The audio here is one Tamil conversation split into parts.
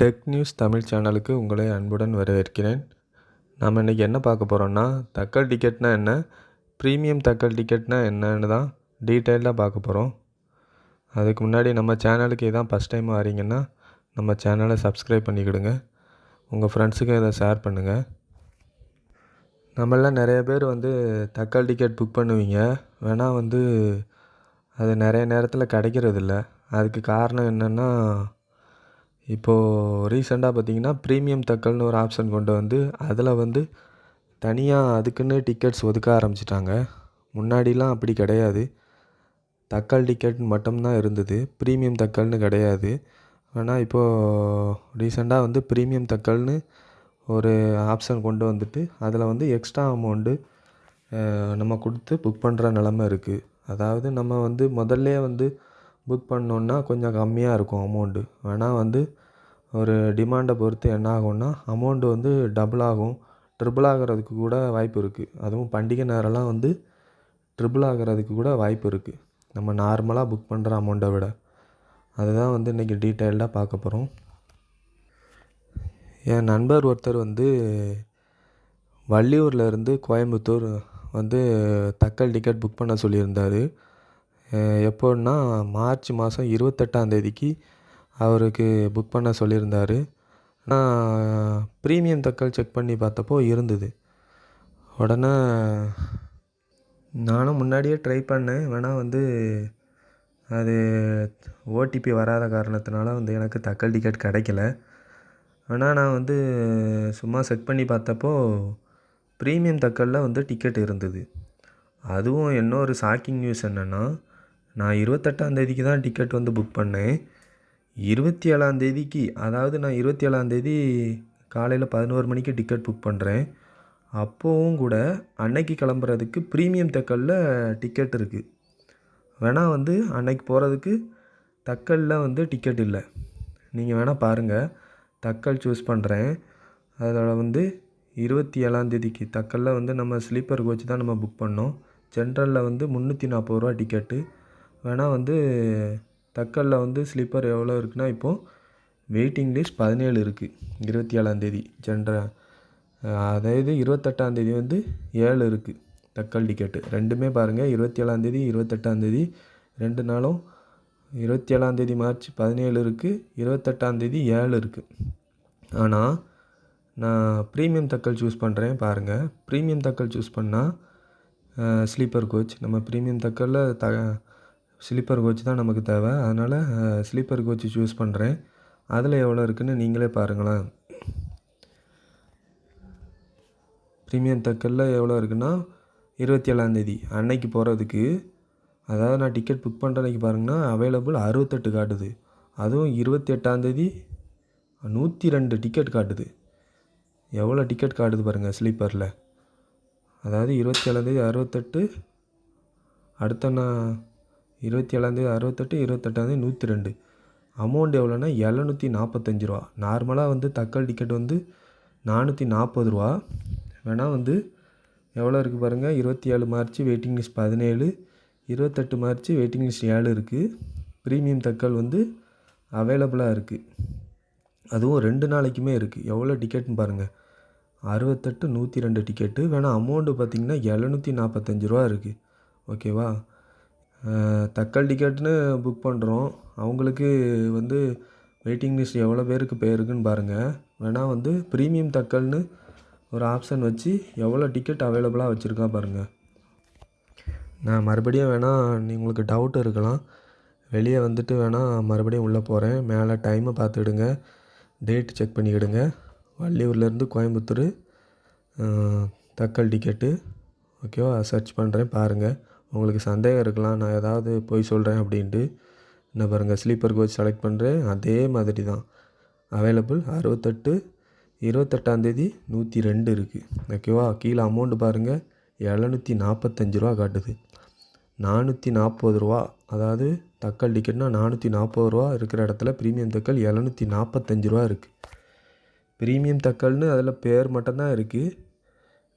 டெக் நியூஸ் தமிழ் சேனலுக்கு உங்களை அன்புடன் வரவேற்கிறேன். நாம் இன்றைக்கி என்ன பார்க்க போகிறோன்னா தக்கல் டிக்கெட்னால் என்ன ப்ரீமியம் தக்கல் டிக்கெட்னால் என்னன்னு தான் டீட்டெயிலாக பார்க்க போகிறோம் அதுக்கு முன்னாடி நம்ம சேனலுக்கு இதான் ஃபஸ்ட் டைம் வரீங்கன்னா நம்ம சேனலை சப்ஸ்கிரைப் பண்ணிக்கிடுங்க. உங்கள் ஃப்ரெண்ட்ஸுக்கும் இதை ஷேர் பண்ணுங்கள் நம்மளாம் நிறைய பேர் வந்து தக்கல் டிக்கெட் புக் பண்ணுவீங்க. வேணால் வந்து அது நிறைய நேரத்தில் கிடைக்கிறதில்ல. அதுக்கு காரணம் என்னென்னா இப்போது ரீசெண்டாக பார்த்தீங்கன்னா ப்ரீமியம் தக்கல்னு ஒரு ஆப்ஷன் கொண்டு வந்து அதில் வந்து தனியாக அதுக்குன்னு டிக்கெட்ஸ் ஒதுக்க ஆரம்பிச்சிட்டாங்க. முன்னாடிலாம் அப்படி கிடையாது. தக்காளி டிக்கெட் மட்டும்தான் இருந்தது. ப்ரீமியம் தக்கல்னு கிடையாது. ஆனால் இப்போது ரீசெண்டாக வந்து ப்ரீமியம் தக்கல்னு ஒரு ஆப்ஷன் கொண்டு வந்துட்டு அதில் வந்து எக்ஸ்ட்ரா அமௌண்ட்டு நம்ம கொடுத்து புக் பண்ணுற நிலமை இருக்குது அதாவது நம்ம வந்து முதல்ல வந்து புக் பண்ணோன்னா கொஞ்சம் கம்மியாக இருக்கும் அமௌண்ட்டு ஆனால் வந்து ஒரு டிமாண்டை பொறுத்து என்ன ஆகும்னா அமௌண்ட்டு வந்து டபுள் ஆகும். ட்ரிபிள் ஆகிறதுக்கு கூட வாய்ப்பு இருக்குது அதுவும் பண்டிகை நேரம்லாம் வந்து ட்ரிபிள் ஆகிறதுக்கு கூட வாய்ப்பு இருக்குது நம்ம நார்மலாக புக் பண்ணுற அமௌண்ட்டை விட. அதுதான் வந்து இன்றைக்கி டீட்டெயில்டாக பார்க்க போகிறோம் என் நண்பர் ஒருத்தர் வந்து வள்ளியூரில் இருந்து கோயம்புத்தூர் வந்து தக்கல் டிக்கெட் புக் பண்ண சொல்லியிருந்தார். எப்போன்னா மார்ச் மாதம் இருபத்தெட்டாம் தேதிக்கு அவருக்கு புக் பண்ண சொல்லியிருந்தார். ஆனால் ப்ரீமியம் தக்கல் செக் பண்ணி பார்த்தப்போ இருந்தது. உடனே நானும் முன்னாடியே ட்ரை பண்ணேன். வேணால் வந்து அது ஓடிபி வராத காரணத்தினால வந்து எனக்கு தக்கல் டிக்கெட் கிடைக்கல. ஆனால் நான் வந்து சும்மா செக் பண்ணி பார்த்தப்போ ப்ரீமியம் தக்கலில் வந்து டிக்கெட் இருந்தது. அதுவும் இன்னொரு ஷாக்கிங் நியூஸ் என்னென்னா நான் இருபத்தெட்டாந்தேதிக்கு தான் டிக்கெட் வந்து புக் பண்ணேன். இருபத்தி ஏழாந்தேதிக்கு அதாவது நான் இருபத்தி ஏழாந்தேதி காலையில் பதினோரு மணிக்கு டிக்கெட் புக் பண்ணுறேன் அப்போவும் கூட அன்னைக்கு கிளம்புறதுக்கு ப்ரீமியம் தக்கலில் டிக்கெட் இருக்குது வேணால் வந்து அன்னைக்கு போகிறதுக்கு தக்கலில் வந்து டிக்கெட் இல்லை. நீங்கள் வேணால் பாருங்கள் தக்கல் சூஸ் பண்ணுறேன் அதில் வந்து இருபத்தி ஏழாந்தேதிக்கு தக்கலில் வந்து நம்ம ஸ்லீப்பர் கோச் தான் நம்ம புக் பண்ணோம். ஜென்ரலில் வந்து முந்நூற்றி நாற்பது ரூபா டிக்கெட்டு வேணால் வந்து தக்கலில் வந்து ஸ்லீப்பர் எவ்வளோ இருக்குன்னா இப்போது வெயிட்டிங் லிஸ்ட் பதினேழு இருக்குது இருபத்தி ஏழாந்தேதி ஜென்ரல் அதாவது இருபத்தெட்டாந்தேதி வந்து ஏழு இருக்குது தக்கல் டிக்கெட்டு ரெண்டுமே பாருங்கள் இருபத்தி ஏழாந்தேதி இருபத்தெட்டாந்தேதி ரெண்டு நாளும் இருபத்தி ஏழாந்தேதி மார்ச் பதினேழு இருக்குது இருபத்தெட்டாந்தேதி ஏழு இருக்குது ஆனால் நான் ப்ரீமியம் தக்கல் சூஸ் பண்ணுறேன் பாருங்கள் ப்ரீமியம் தக்கல் சூஸ் பண்ணால் ஸ்லீப்பர் கோச் நம்ம ப்ரீமியம் தக்கலில் த ஸ்லீப்பர் கோச் தான் நமக்கு தேவை. அதனால் ஸ்லீப்பர் கோச் சூஸ் பண்ணுறேன் அதில் எவ்வளோ இருக்குதுன்னு நீங்களே பாருங்களேன். ப்ரீமியம் தக்கலில் எவ்வளோ இருக்குன்னா இருபத்தி ஏழாந்தேதி அன்னைக்கு போகிறதுக்கு அதாவது நான் டிக்கெட் புக் பண்ணுற அன்றைக்கி பாருங்கன்னா அவைலபிள் அறுபத்தெட்டு காட்டுது. அதுவும் இருபத்தி எட்டாந்தேதி நூற்றி ரெண்டு டிக்கெட் காட்டுது. எவ்வளோ டிக்கெட் காட்டுது பாருங்கள் ஸ்லீப்பரில். அதாவது இருபத்தி ஏழாந்தேதி அறுபத்தெட்டு அடுத்த நான் இருபத்தி ஏழாந்தேதி அறுபத்தெட்டு இருபத்தெட்டாந்தேதி நூற்றி ரெண்டு. அமௌண்ட் எவ்வளோன்னா எழுநூற்றி நாற்பத்தஞ்சு ரூபா. நார்மலாக வந்து தக்காளி டிக்கெட் வந்து நானூற்றி நாற்பது ரூபா. வேணால் வந்து எவ்வளோ இருக்குது பாருங்கள் இருபத்தி ஏழு மார்ச் வெயிட்டிங் லிஸ்ட் பதினேழு. இருபத்தெட்டு மார்ச் வெயிட்டிங் லிஸ்ட் ஏழு இருக்குது ப்ரீமியம் தக்கல் வந்து அவைலபிளாக இருக்குது அதுவும் ரெண்டு நாளைக்குமே இருக்குது எவ்வளோ டிக்கெட்னு பாருங்கள் அறுபத்தெட்டு நூற்றி ரெண்டு டிக்கெட்டு வேணால் அமௌண்ட்டு பார்த்திங்கன்னா எழுநூற்றி நாற்பத்தஞ்சு ரூபா இருக்குது ஓகேவா தக்கல் டிக்கெட்டுன்னு புக் பண்ணுறோம் அவங்களுக்கு வந்து வெயிட்டிங் லிஸ்ட் எவ்வளோ பேருக்கு போயிருக்குன்னு பாருங்கள் வேணால் வந்து ப்ரீமியம் தக்கல்னு ஒரு ஆப்ஷன் வச்சு எவ்வளோ டிக்கெட் அவைலபிளாக வச்சுருக்கா பாருங்கள் நான் மறுபடியும் வேணால் உங்களுக்கு டவுட் இருக்கலாம். வெளியே வந்துட்டு வேணால் மறுபடியும் உள்ளே போகிறேன் மேலே டைமை பார்த்துக்கிடுங்க டேட் செக் பண்ணிக்கிடுங்க. வள்ளியூர்லேருந்து கோயம்புத்தூர் தக்கல் டிக்கெட்டு ஓகேவா? சர்ச் பண்ணுறேன் பாருங்கள் உங்களுக்கு சந்தேகம் இருக்கலாம் நான் ஏதாவது போய் சொல்கிறேன் அப்படின்ட்டு. என்ன பாருங்கள் ஸ்லீப்பர் கோச் செலக்ட் பண்ணுறேன் அதே மாதிரி தான். அவைலபிள் அறுபத்தெட்டு இருபத்தெட்டாந்தேதி நூற்றி ரெண்டு இருக்குது ஓகேவா கீழே அமௌண்ட்டு பாருங்கள் எழுநூற்றி நாற்பத்தஞ்சு ரூபா காட்டுது. நானூற்றி நாற்பது ரூபா அதாவது தக்கல் டிக்கெட்னால் நானூற்றி நாற்பது ரூபா இருக்கிற இடத்துல ப்ரீமியம் தக்கல் எழுநூற்றி நாற்பத்தஞ்சு ரூபா இருக்குது ப்ரீமியம் தக்கல்னு அதில் பேர் மட்டும்தான் இருக்குது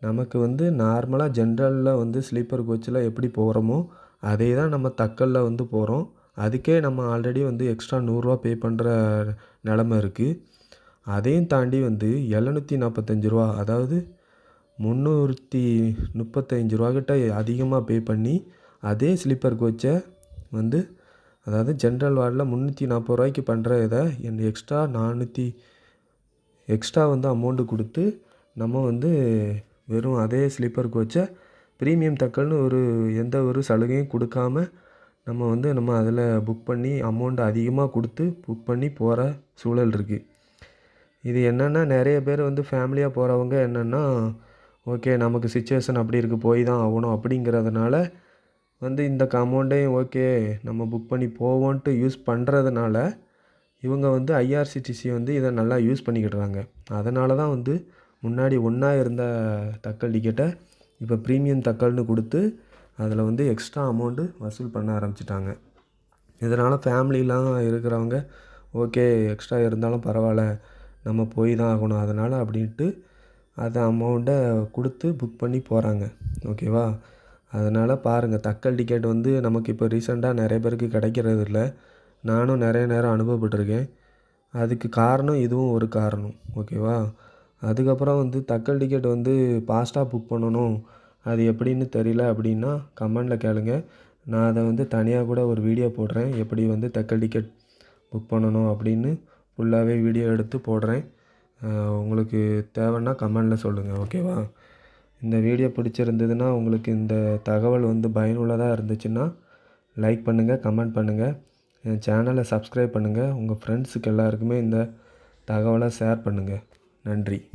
நமக்கு வந்து நார்மலாக ஜென்ரலில் வந்து ஸ்லீப்பர் கோச்சில் எப்படி போகிறோமோ அதே தான் நம்ம தக்கலில் வந்து போகிறோம் அதுக்கே நம்ம ஆல்ரெடி வந்து எக்ஸ்ட்ரா நூறுரூவா பே பண்ணுற நிலமை இருக்குது அதையும் தாண்டி வந்து எழுநூற்றி நாற்பத்தஞ்சு ரூபா அதாவது முந்நூற்றி முப்பத்தஞ்சு ரூபாக்கிட்ட அதிகமாக பே பண்ணி அதே ஸ்லீப்பர் கோச்சை வந்து அதாவது ஜென்ரல் வார்டில் முந்நூற்றி நாற்பது ரூபாய்க்கு பண்ணுற இதை என் எக்ஸ்ட்ரா நானூற்றி எக்ஸ்ட்ரா வந்து அமௌண்ட்டு கொடுத்து நம்ம வந்து வெறும் அதே ஸ்லீப்பர் கோச்சை ப்ரீமியம் தக்கல்னு ஒரு எந்த ஒரு சலுகையும் கொடுக்காம நம்ம வந்து நம்ம அதில் புக் பண்ணி அமௌண்ட் அதிகமாக கொடுத்து புக் பண்ணி போகிற சூழல் இருக்குது இது என்னென்னா நிறைய பேர் வந்து ஃபேமிலியாக போகிறவங்க என்னென்னா ஓகே நமக்கு சுச்சுவேஷன் அப்படி இருக்குது போய் தான் ஆகணும் அப்படிங்கிறதுனால வந்து இந்த அமௌண்ட்டையும் ஓகே நம்ம புக் பண்ணி போவோன்ட்டு யூஸ் பண்ணுறதுனால இவங்க வந்து ஐஆர்சிடிசி வந்து இதை நல்லா யூஸ் பண்ணிக்கிடுறாங்க. அதனால தான் வந்து முன்னாடி ஒன்றா இருந்த தக்கல் டிக்கெட்டை இப்போ ப்ரீமியம் தக்கல்னு கொடுத்து அதில் வந்து எக்ஸ்ட்ரா அமௌண்ட்டு வசூல் பண்ண ஆரம்பிச்சிட்டாங்க. இதனால் ஃபேமிலிலாம் இருக்கிறவங்க ஓகே எக்ஸ்ட்ரா இருந்தாலும் பரவாயில்ல நம்ம போய் தான் ஆகணும் அதனால் அப்படின்ட்டு அந்த அமௌண்ட்டை கொடுத்து புக் பண்ணி போகிறாங்க ஓகேவா அதனால் பாருங்கள் தக்கல் டிக்கெட் வந்து நமக்கு இப்போ ரீசெண்டாக நிறைய பேருக்கு கிடைக்கிறது இல்லை. நானும் நிறைய நேரம் அனுபவப்பட்டிருக்கேன். அதுக்கு காரணம் இதுவும் ஒரு காரணம். ஓகேவா அதுக்கப்புறம் வந்து தக்கல் டிக்கெட் வந்து ஃபாஸ்ட்டாக புக் பண்ணணும். அது எப்படின்னு தெரியல அப்படின்னா கமெண்டில் கேளுங்க. நான் அதை வந்து தனியாக கூட ஒரு வீடியோ போடுறேன். எப்படி வந்து தக்கல் டிக்கெட் புக் பண்ணணும் அப்படின்னு ஃபுல்லாகவே வீடியோ எடுத்து போடுறேன். உங்களுக்கு தேவைன்னா கமெண்டில் சொல்லுங்கள் ஓகேவா இந்த வீடியோ பிடிச்சிருந்ததுன்னா உங்களுக்கு இந்த தகவல் வந்து பயனுள்ளதாக இருந்துச்சுன்னா லைக் பண்ணுங்கள் கமெண்ட் பண்ணுங்கள் என் சேனலை சப்ஸ்கிரைப் பண்ணுங்கள் உங்கள் ஃப்ரெண்ட்ஸுக்கு எல்லாருக்குமே இந்த தகவலை ஷேர் பண்ணுங்கள் நன்றி.